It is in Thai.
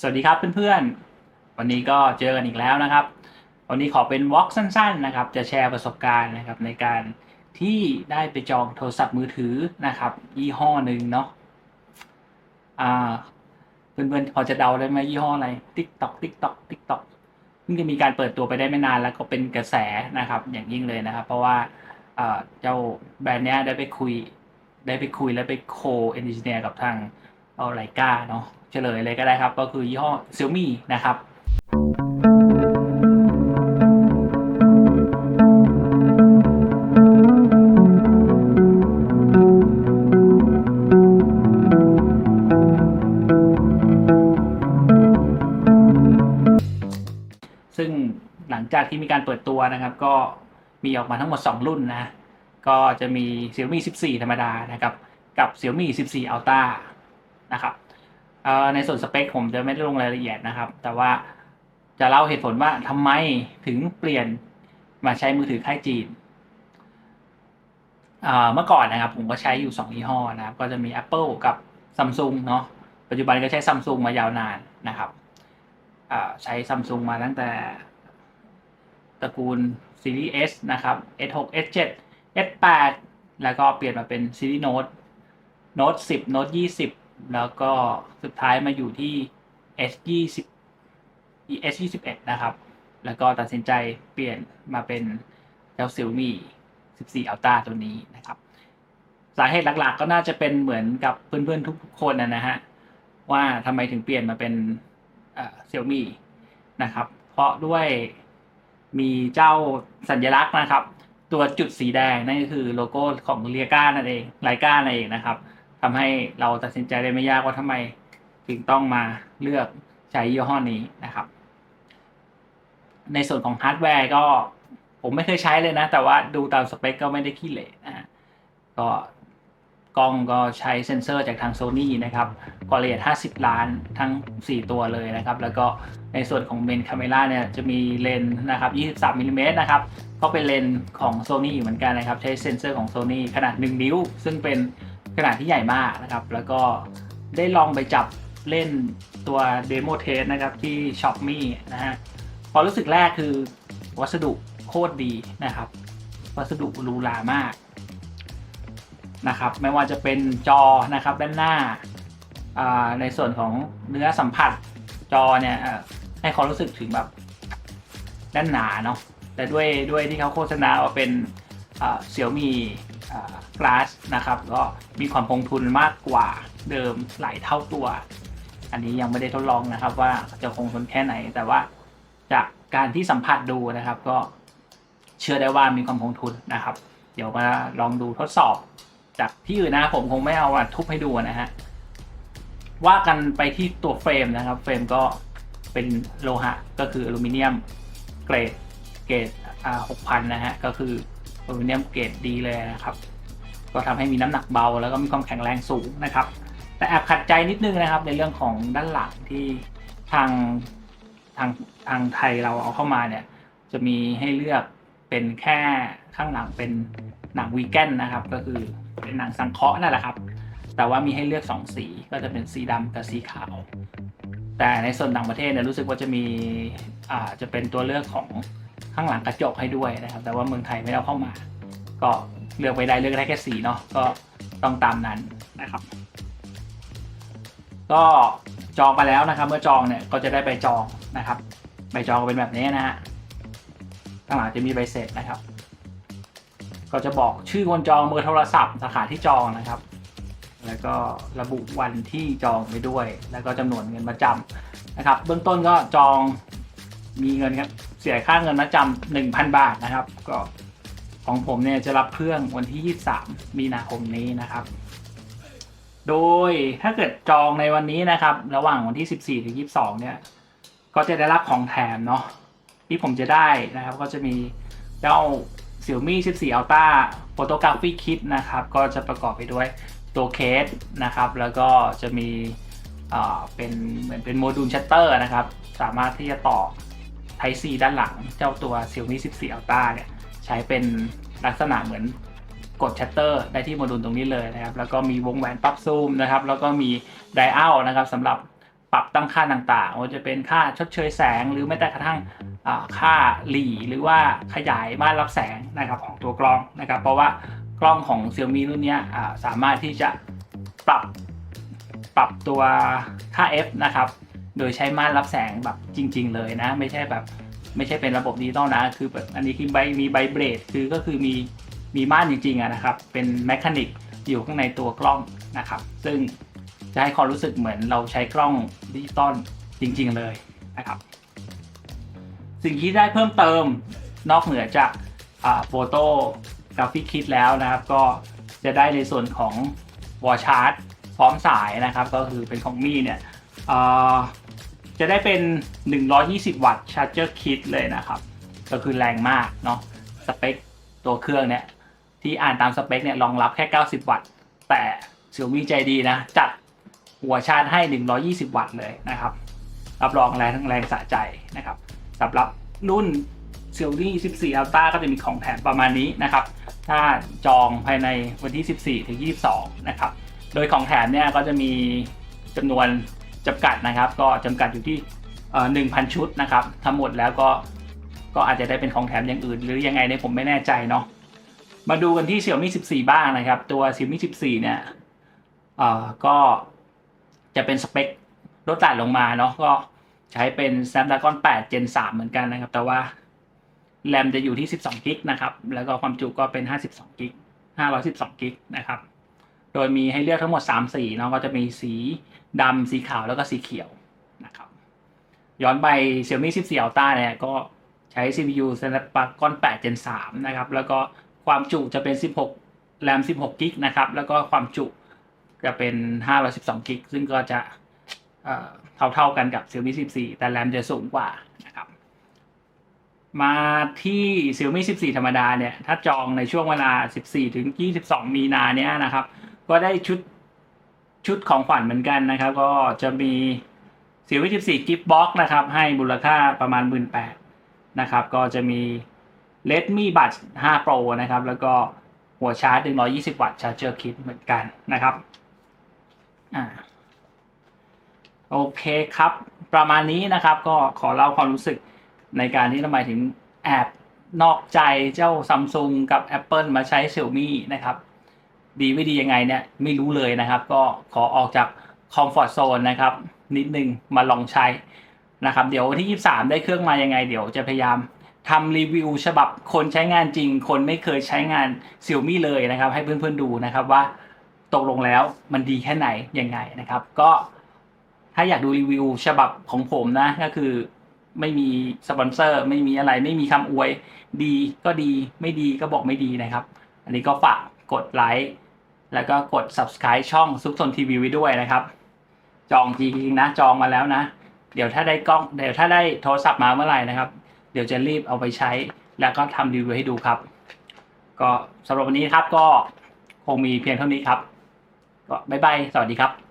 สวัสดีครับเพื่อนๆ วันนี้ก็เจอกันอีกแล้วนะครับ วันนี้ขอเป็นวอล์กสั้นๆนะครับ จะแชร์ประสบการณ์นะครับในการที่ได้ไปจองโทรศัพท์มือถือนะครับ ยี่ห้อหนึ่งเนาะอ่าเพื่อนๆพอจะเดาได้ไหมยี่ห้ออะไร TikTok TikTok TikTok เพิ่งจะมีการเปิดตัวไปได้ไม่นานแล้วก็เป็นกระแสนะครับ อย่างยิ่งเลยนะครับ เพราะว่าเอ่อเจ้าแบรนด์เนี้ยได้ไปคุยได้ไปคุยและไปโคเอนจิเนียร์กับทางเอาไลกาเนาะ เฉลยเลยก็ได้ครับ ก็คือยี่ห้อ Xiaomi นะครับซึ่งหลังจากที่มีการเปิดตัวนะครับ ก็มีออกมาทั้งหมด 2 รุ่นนะ ก็จะมี Xiaomi 14 ธรรมดานะครับ กับ Xiaomi 14 Ultra นะครับ ในส่วนสเปคผมจะไม่ได้ลงรายละเอียดนะครับ แต่ว่าจะเล่าเหตุผลว่าทำไมถึงเปลี่ยนมาใช้มือถือค่ายจีนเมื่อก่อนนะครับ ผมก็ใช้อยู่2ยี่ห้อนะครับ ก็จะมี Apple กับ Samsung เนาะปัจจุบันก็ใช้ Samsung มายาวนานนะครับใช้ Samsung มาตั้งแต่ตระกูลซีรีส์ S นะครับ S6 S7 S8 แล้วก็เปลี่ยนมาเป็นซีรีส์ Note Note 10 Note 20 แล้วก็สุดท้ายมาอยู่ที่ S20 S21 นะครับ แล้วก็ตัดสินใจเปลี่ยนมาเป็นเจ้า Xiaomi 14 Ultra ตัวนี้นะครับ สาเหตุหลักๆ ก็น่าจะเป็นเหมือนกับเพื่อนๆทุกๆคนนะฮะ ว่าทำไมถึงเปลี่ยนมาเป็นเอ่อ Xiaomi นะครับ เพราะด้วยมีเจ้าสัญลักษณ์นะครับ ตัวจุดสีแดงนั่นก็คือโลโก้ของเรียก้านั่นเองไลก้านั่นเองนะครับ ทำให้เราตัดสินใจได้ไม่ยากว่าทำไมถึงต้องมาเลือกใช้ยี่ห้อนี้นะครับ ในส่วนของฮาร์ดแวร์ก็ผมไม่เคยใช้เลยนะ แต่ว่าดูตามสเปคก็ไม่ได้ขี้เหร่นะก็กล้องก็ใช้เซ็นเซอร์จากทาง Sony นะครับความละเอียด50 ล้านทั้ง 4 ตัวเลยนะครับ แล้วก็ในส่วนของเมนคาเมราเนี่ยจะมีเลนส์นะครับ 23มิลลิเมตรนะครับ ก็เป็นเลนส์ของ Sony เหมือนกันนะครับ ใช้เซ็นเซอร์ของ Sony ขนาด 1 นิ้ว ซึ่งเป็น ขนาดที่ใหญ่มากนะครับ แล้วก็ได้ลองไปจับเล่นตัวเดโมเทสนะครับที่ Shopme นะฮะความรู้สึกแรกคือวัสดุโคตรดีนะครับ วัสดุรูรามากนะครับไม่ว่าจะเป็นจอนะครับด้านหน้าในส่วนของเนื้อสัมผัสจอเนี่ยให้ความรู้สึกถึงแบบด้านหนาเนาะแต่ด้วยด้วยที่เขาโฆษณาว่าเป็นอ่า Xiaomi อ่ Glass นะครับ ก็มีความคงทุนมากกว่าเดิมหลายเท่าตัว อันนี้ยังไม่ได้ทดลองนะครับ ว่าจะคงทนแค่ไหน แต่ว่าจากการที่สัมผัสดูนะครับ ก็เชื่อได้ว่ามีความคงทุนนะครับ เดี๋ยวมาลองดูทดสอบ จากที่อื่นนะผมคงไม่เอามาทุบให้ดูนะฮะว่ากันไปที่ตัวเฟรมนะครับ เฟรมก็เป็นโลหะก็คืออลูมิเนียมเกรดเกรดอ่าหกพันนะฮะก็คืออลูมิเนียมเกรดดีเลยนะครับ ก็ทำให้มีน้ำหนักเบา แล้วก็มีความแข็งแรงสูงนะครับ แต่แอบขัดใจนิดนึงนะครับ ในเรื่องของด้านหลังที่ทางทางทางไทยเราเอาเข้ามาเนี่ย จะมีให้เลือกเป็นแค่ข้างหลังเป็นหนังวีแกนนะครับ ก็คือเป็นหนังสังเคราะห์นั่นแหละครับ แต่ว่ามีให้เลือก 2 สีก็จะเป็นสีดำกับสีขาว แต่ในส่วนต่างประเทศเนี่ยรู้สึกว่าจะมีอ่าจะเป็นตัวเลือกของข้างหลังกระจกให้ด้วยนะครับ แต่ว่าเมืองไทยไม่เอาเข้ามา ก็ เลือกไปได้เลือกได้แค่สีเนาะก็ต้องตามนั้นนะครับ ก็จองไปแล้วนะครับ เมื่อจองเนี่ยก็จะได้ใบจองนะครับ ใบจองก็เป็นแบบนี้นะฮะข้างหลังจะมีใบเสร็จนะครับ ก็จะบอกชื่อคนจองเบอร์โทรศัพท์สาขาที่จองนะครับ แล้วก็ระบุวันที่จองไปด้วย แล้วก็จำนวนเงินมาจำนะครับ เบื้องต้นก็จองมีเงินครับเสียค่าเงินมาจำหนึ่งพันบาทนะครับ ก็ ของผมเนี่ยจะรับเครื่องวันที่ 23 มีนาคมนี้นะครับ โดยถ้าเกิดจองในวันนี้นะครับ ระหว่างวันที่ 14ถึง22 เนี่ย ก็จะได้รับของแถมเนาะที่ผมจะได้นะครับ ก็จะมีเจ้า Xiaomi 14 Ultra Photography Kit นะครับ ก็จะประกอบไปด้วยตัวเคสนะครับ แล้วก็จะมีเป็นเหมือนเป็นโมดูลชัตเตอร์นะครับ สามารถที่จะต่อ Type C ด้านหลังเจ้าตัว Xiaomi 14 Ultra เนี่ย ใช้เป็นลักษณะเหมือนกดชัตเตอร์ได้ที่โมดูลตรงนี้เลยนะครับ แล้วก็มีวงแหวนปรับซูมนะครับ แล้วก็มีไดอัลนะครับสำหรับปรับตั้งค่าต่างๆว่าจะเป็นค่าชดเชยแสง หรือแม้แต่กระทั่งค่าหลีหรือว่าขยายม่านรับแสงนะครับของตัวกล้องนะครับ เพราะว่ากล้องของ Xiaomi รุ่นนี้สามารถที่จะปรับปรับตัวค่า f นะครับ โดยใช้ม่านรับแสงแบบจริง ๆ เลยนะ ไม่ใช่แบบ ไม่ใช่เป็นระบบดิจิตอลนะ คือแบบอันนี้คือใบมีไบเบรดคือก็คือมีมีม่านจริงๆนะครับ เป็นแมคานิกอยู่ข้างในตัวกล้องนะครับ ซึ่งจะให้ความรู้สึกเหมือนเราใช้กล้องดิจิตอลจริง ๆ เลยนะครับ สิ่งที่ได้เพิ่มเติมนอกเหนือจากโฟโต้กราฟิกคิดแล้วนะครับ ก็จะได้ในส่วนของวอชาร์จพร้อมสายนะครับ ก็คือเป็นของมี่เนี่ยอ่อ จะได้เป็น 120 วัตต์ชาร์จเจอร์คิดเลยนะครับ ก็คือแรงมากเนาะสเปคตัวเครื่องเนี่ย ที่อ่านตามสเปคเนี่ยรองรับแค่ 90 วัตต์ แต่ Xiaomi ใจดีนะ จัดหัวชาร์จให้ 120 วัตต์เลยนะครับ รับรองแรงทั้งแรงสะใจนะครับสำหรับรุ่น Xiaomi 14 Ultra ก็จะมีของแถมประมาณนี้นะครับ ถ้าจองภายในวันที่ 14 ถึง 22 นะครับ โดยของแถมเนี่ยก็จะมีจำนวน จำกัดนะครับ ก็จำกัดอยู่ที่หนึ่งพันชุดนะครับทั้งหมดแล้วก็ก็อาจจะได้เป็นของแถมอย่างอื่น หรือยังไงเนี่ยผมไม่แน่ใจเนาะมาดูกันที่ Xiaomi 14 บ้างนะครับ ตัว Xiaomi 14 เนี่ยเอ่อก็จะเป็นสเปคลดต่ำลงมาเนาะก็ใช้เป็น Snapdragon 8 Gen 3 เหมือนกันนะครับ แต่ว่าแรมจะอยู่ที่ 12กิกนะครับ แล้วก็ความจุก็เป็น 52กิก512กิกนะครับ โดยมีให้เลือกทั้งหมด 3 สีเนาะก็จะมีสีดำสีขาวแล้วก็สีเขียวนะครับย้อนไป Xiaomi 14 Ultra เนี่ยก็ใช้ CPU Snapdragon 8 Gen 3นะครับแล้วก็ความจุจะเป็น 16 แรม 16กิกนะครับแล้วก็ความจุจะเป็น 512กิกซึ่งก็จะเท่าเท่าๆกันกับ Xiaomi 14 แต่แรมจะสูงกว่านะครับมาที่ Xiaomi 14 ธรรมดาเนี่ย ถ้าจองในช่วงเวลา 14 ถึง 22 มีนาเนี่ยนะครับ ก็ได้ชุดชุดของขวัญเหมือนกันนะครับ ก็จะมี Xiaomi 14 Gift Box นะครับ ให้มูลค่าประมาณ18,000นะครับ ก็จะมี Redmi Buds 5 Pro นะครับ แล้วก็หัวชาร์จ120วัตต์ชาร์จเจอร์คิดเหมือนกันนะครับอ่าโอเคครับ ประมาณนี้นะครับก็ขอเล่าความรู้สึกในการที่ทำไมถึงแอบนอกใจเจ้าซัมซุงกับ Apple มาใช้ Xiaomi นะครับ ดีไม่ดียังไงเนี่ยไม่รู้เลยนะครับ ก็ขอออกจากคอมฟอร์ z โซนนะครับ นิดนึงมาลองใช้นะครับ เดี๋ยววันที่ 23 ได้เครื่องมายังไง เดี๋ยวจะพยายามทำรีวิวฉบับคนใช้งานจริง คนไม่เคยใช้งาน Xiaomi เลยนะครับ ให้เพื่อนๆดูนะครับว่าตกลงแล้วมันดีแค่ไหนยังไงนะครับ ก็ถ้าอยากดูรีวิวฉบับของผมนะก็คือไม่มีสปอนเซอร์ไม่มีอะไรไม่มีคำอวย ดีก็ดีไม่ดีก็บอกไม่ดีนะครับ อันนี้ก็ฝาก กดไลค์แล้วก็กด subscribe ช่องซุปซนทีวีไว้ด้วยนะครับ จองจริงๆนะจองมาแล้วนะ เดี๋ยวถ้าได้กล้องเดี๋ยวถ้าได้โทรศัพท์มาเมื่อไหร่นะครับ เดี๋ยวจะรีบเอาไปใช้ แล้วก็ทำรีวิวให้ดูครับ ก็สำหรับวันนี้ครับก็คงมีเพียงเท่านี้ครับ ก็บ๊ายบายสวัสดีครับ